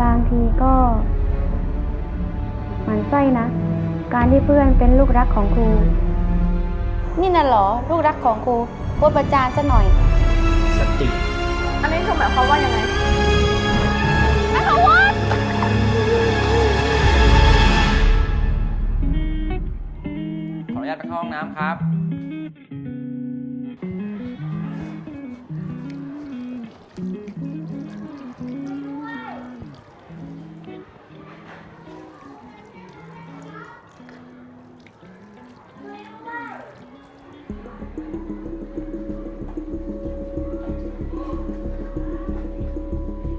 บางทีก็หมันไส้นะ การที่เพื่อนเป็นลูกรักของครู นี่น่ะเหรอ ลูกรักของครูโพสต์ประจานซะหน่อย สติ อันนี้เธอหมายความว่ายังไงขออนุญาตไปเข้าห้องน้ำครับ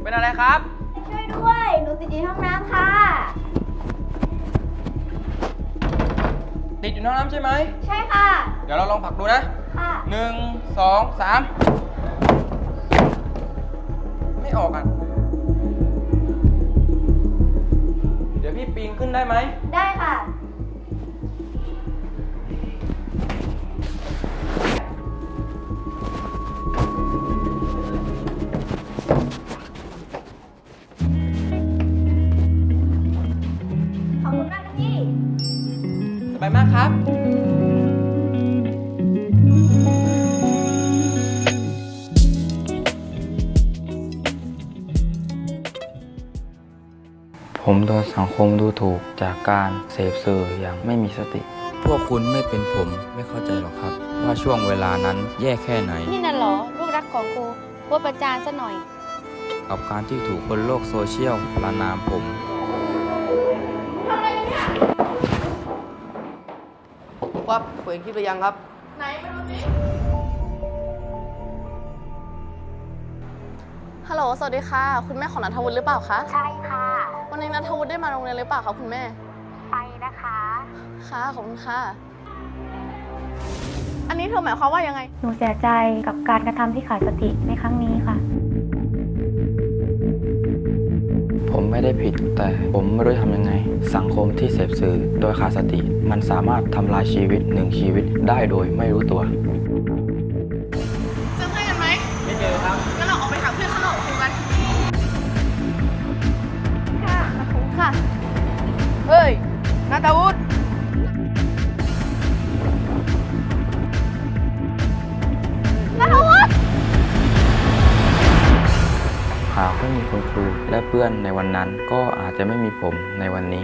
เป็นอะไรครับ ช่วยด้วย หนูติดอยู่ในห้องน้ำค่ะ ติดอยู่ในห้องน้ำใช่ไหม ใช่ค่ะ เดี๋ยวเราลองผลักดูนะค่ะ หนึ่งสองสามไม่ออกอะ เดี๋ยวพี่ปีนขึ้นได้ไหม ได้ค่ะ สบายมากครับ ผมโดนสังคมดูถูกจากการเสพสื่ออย่างไม่มีสติ พวกคุณไม่เป็นผมไม่เข้าใจหรอกครับ ว่าช่วงเวลานั้นแย่แค่ไหน นี่น่ะเหรอ ลูกรักของครูโพสต์ประจานซะหน่อย กับการที่ถูกคนโลกโซเชียลประนามผม ครับเห็นคลิปหรือยังครับฮัลโหล สวัสดีค่ะ คุณแม่ของนัทวุฒิหรือเปล่าคะ ใช่ค่ะ วันนี้นัทวุฒิได้มาโรงเรียนหรือเปล่าคะคุณแม่ ไปนะคะ ค่ะ ขอบคุณค่ะ อันนี้เธอหมายความว่ายังไง หนูเสียใจกับการกระทำที่ขาดสติในครั้งนี้ค่ะ ผมไม่ได้ผิด แต่ผมไม่รู้จะทำยังไง สังคมที่เสพสื่อโดยขาดสติ มันสามารถทำลายชีวิตหนึ่งชีวิตได้โดยไม่รู้ตัว เจอเพื่อนกันไหมไม่เจอครับงั้นเราออกไปหาเพื่อนข้างนอกกับครูกันค่ะขอบคุณค่ะ เฮ้ยนาตาวุฒิากไม่มีคุณครูและเพื่อนในวันนั้นก็อาจจะไม่มีผมในวันนี้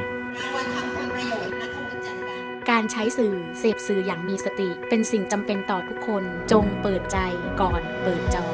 การใช้สื่อเสพสื่ออย่างมีสติ เป็นสิ่งจำเป็นต่อทุกคน จงเปิดใจก่อนเปิดจอ